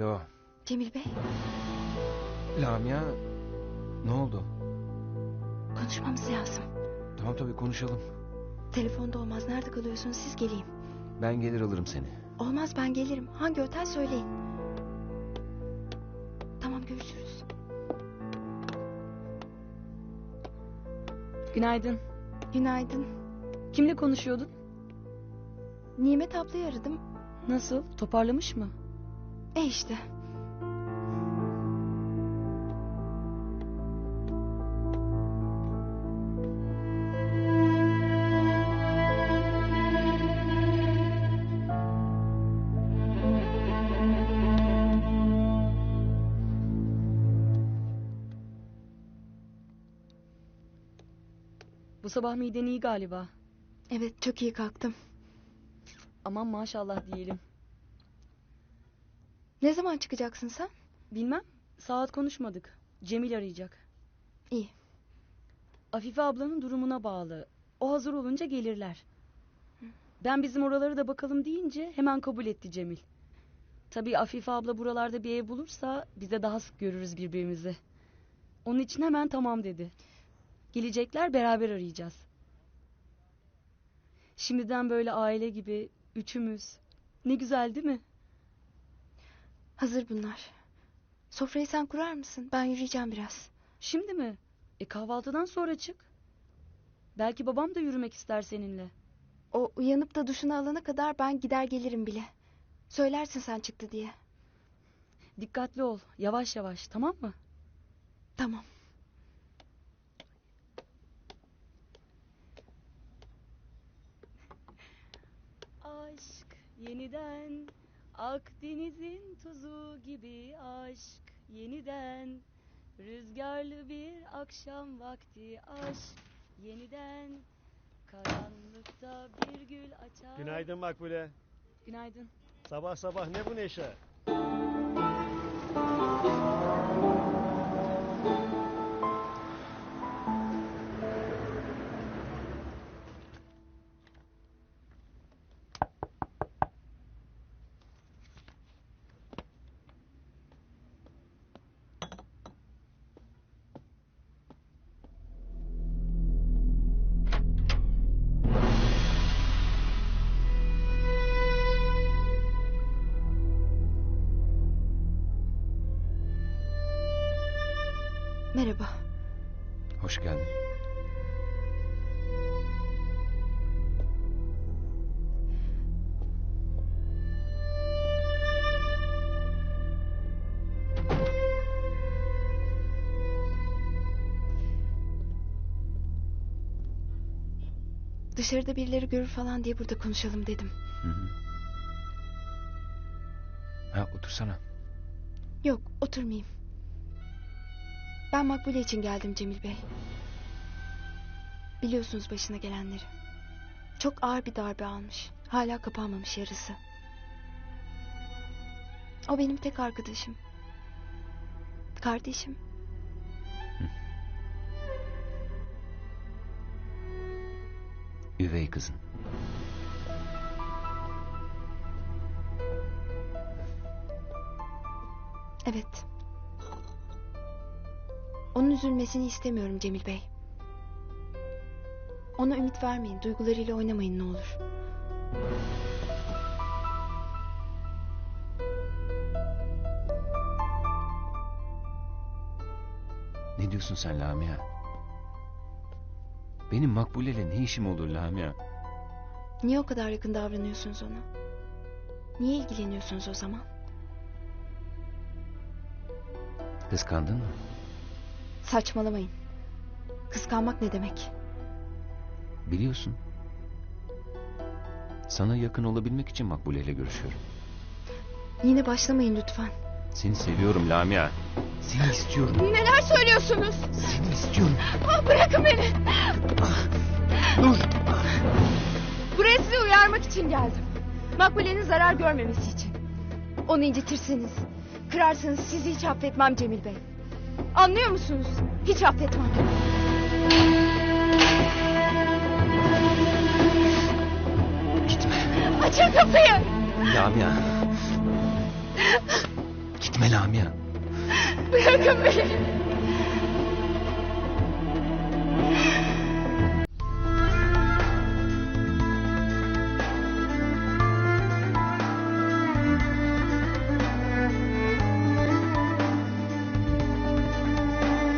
Alo. Cemil Bey, Lamia. Ne oldu? konuşmamız lazım. Tamam tabii konuşalım. Telefonda olmaz. Nerede kalıyorsunuz? Siz geleyim. Ben gelir alırım seni. Olmaz ben gelirim. Hangi otel söyleyin. Tamam görüşürüz. Günaydın. Günaydın. Kimle konuşuyordun? Nimet ablayı aradım. Nasıl? Toparlamış mı? E işte. Bu sabah miden iyi galiba. Evet çok iyi kalktım. Aman maşallah diyelim. Ne zaman çıkacaksın sen? Bilmem. Saat konuşmadık. Cemil arayacak. İyi. Afife ablanın durumuna bağlı. O hazır olunca gelirler. Ben bizim oraları da bakalım deyince hemen kabul etti Cemil. Tabii Afife abla buralarda bir ev bulursa biz de daha sık görürüz birbirimizi. Onun için hemen tamam dedi. Gelecekler beraber arayacağız. Şimdiden böyle aile gibi üçümüz. Ne güzel değil mi? Hazır bunlar. Sofrayı sen kurar mısın? Ben yürüyeceğim biraz. Şimdi mi? E kahvaltıdan sonra çık. Belki babam da yürümek ister seninle. O uyanıp da duşunu alana kadar ben gider gelirim bile. Söylersin sen çıktı diye. Dikkatli ol. Yavaş yavaş tamam mı? Tamam. Aşk yeniden Akdeniz'in tuzu gibi aşk yeniden Rüzgarlı bir akşam vakti aşk yeniden Karanlıkta bir gül açar Günaydın Makbule. Günaydın. Sabah sabah ne bu neşe? Merhaba. Hoş geldin. Dışarıda birileri görür falan diye burada konuşalım dedim. Hı hı. Ha otursana. Yok oturmayayım. Ben Makbule için geldim Cemil Bey. Biliyorsunuz başına gelenleri. Çok ağır bir darbe almış. Hala kapanmamış yarısı. O benim tek arkadaşım. Kardeşim. Üvey kızın. Evet. Onun üzülmesini istemiyorum Cemil Bey. Ona ümit vermeyin, duygularıyla oynamayın ne olur. Ne diyorsun sen Lamia? Benim Makbule'yle ne işim olur Lamia? Niye o kadar yakın davranıyorsunuz ona? Niye ilgileniyorsunuz o zaman? Kıskandın mı? Saçmalamayın. Kıskanmak ne demek? Biliyorsun. Sana yakın olabilmek için Makbule'yle görüşüyorum. Yine başlamayın lütfen. Seni seviyorum Lamia. Seni istiyorum. Neler söylüyorsunuz? Seni istiyorum. Bırakın beni. Dur. Buraya sizi uyarmak için geldim. Makbule'nin zarar görmemesi için. Onu incitirseniz, kırarsanız sizi hiç affetmem Cemil Bey. Anlıyor musunuz? Hiç affetmem. Gitme. Açın kapıyı. Lamia. Gitme Lamia. Bırakın beni.